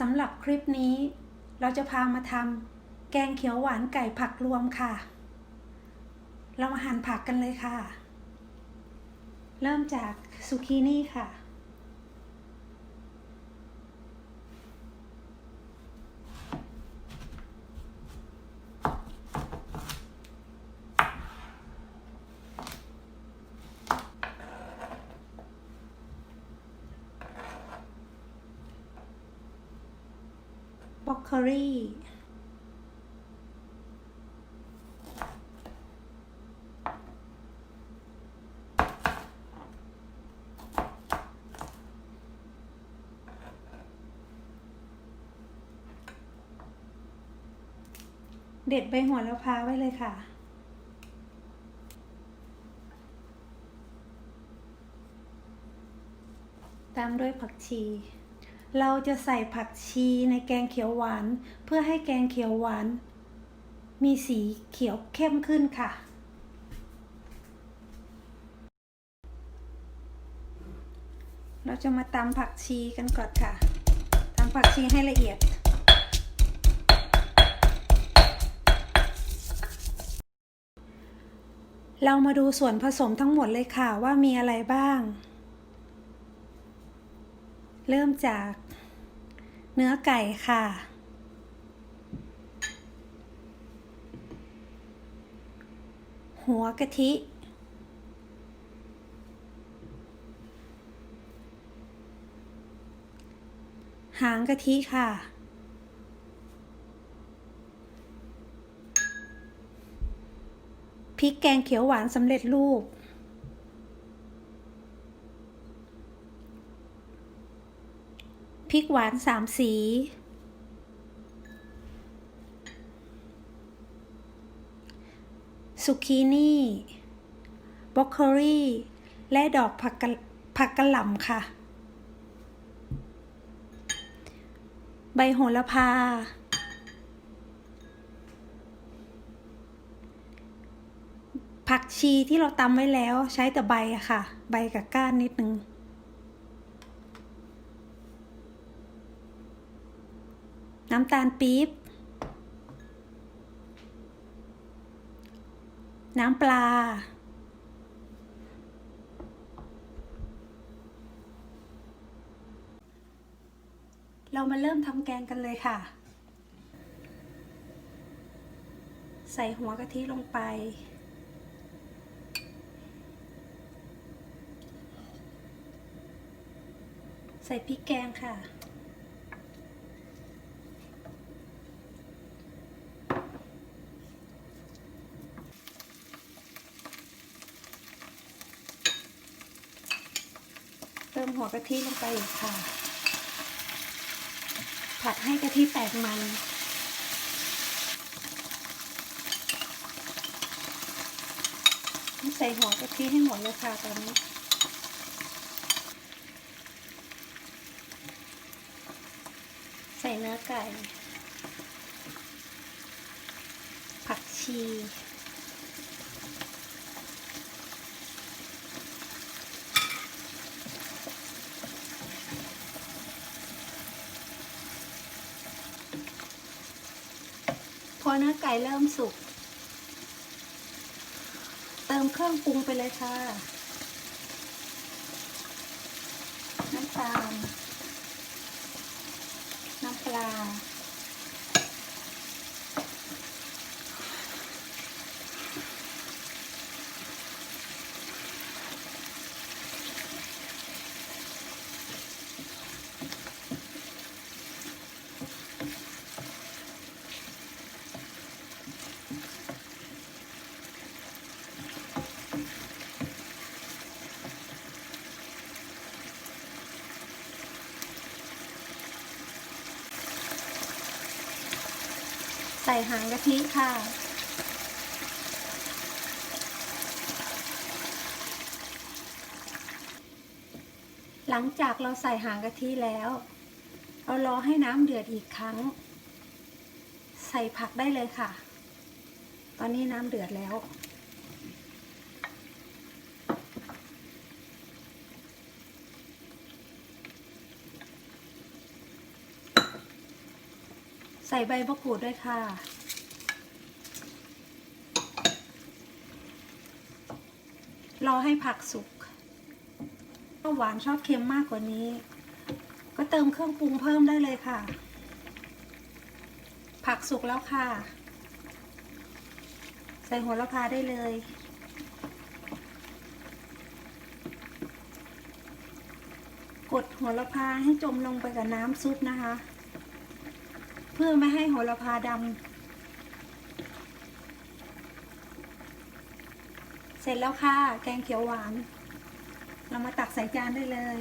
สำหรับคลิปนี้ เราจะพามาทำแกงเขียวหวานไก่ผักรวมค่ะ เรามาหั่นผักกันเลยค่ะ เริ่มจากซูกินี่ค่ะ บ็อกเคอรี่เด็ดใบหัวแล้วพาไว้เลยค่ะ ตามด้วยผักชี เราจะใส่ผักชีในแกงเขียวหวาน เพื่อให้แกงเขียวหวาน มีสีเขียวเข้มขึ้นค่ะ เราจะมาตำผักชีกันก่อนค่ะตำผักชีให้ละเอียดเรามาดูส่วนผสมทั้งหมดเลยค่ะว่ามีอะไรบ้าง เริ่มจากเนื้อไก่ค่ะ หัวกะทิ หางกะทิค่ะ พริกแกงเขียวหวานสำเร็จรูป พริก หวานสามสี สุกีนี่บรอกโคลีและดอกผักกะผักกะหล่ำค่ะ ใบโหระพา ผักชีที่เราตำไว้แล้วใช้แต่ใบอะค่ะ ใบกับก้านนิดนึง น้ำตาลปี๊บ น้ำปลา เรามาเริ่มทำแกงกันเลยค่ะ ใส่หัวกะทิลงไปใส่พริกแกงค่ะ หัวกะทิลงไปอีกค่ะ ผัดให้กะทิแตกมันใส่หัวกะทิให้หมดเลยค่ะตอนนี้ใส่เนื้อไก่ ผักชี พ อเนื้อไก่เริ่มสุก เติมเครื่องปรุงไปเลยค่ะ น้ำตาล น้ำปลา ส่หางกะทิค่ะ หลังจากเราใส่หางกะทิแล้ว เรารอให้น้ำเดือดอีกครั้ง ใส่ผักได้เลยค่ะ ตอนนี้น้ำเดือดแล้ว ใส่ใบมะกรูดด้วยค่ะ รอให้ผักสุกถ้าหวานชอบเค็มมากกว่านี้ ก็เติมเครื่องปรุงเพิ่มได้เลยค่ะ ผักสุกแล้วค่ะ ใส่โหัวละพาได้เลยกดโหัวละพาให้จมลงไปกับน้ำซุปนะคะ พื่อไม่ให้โหระพาดำเสร็จแล้วค่ะ แกงเขียวหวาน เรามาตักใส่จานได้เลย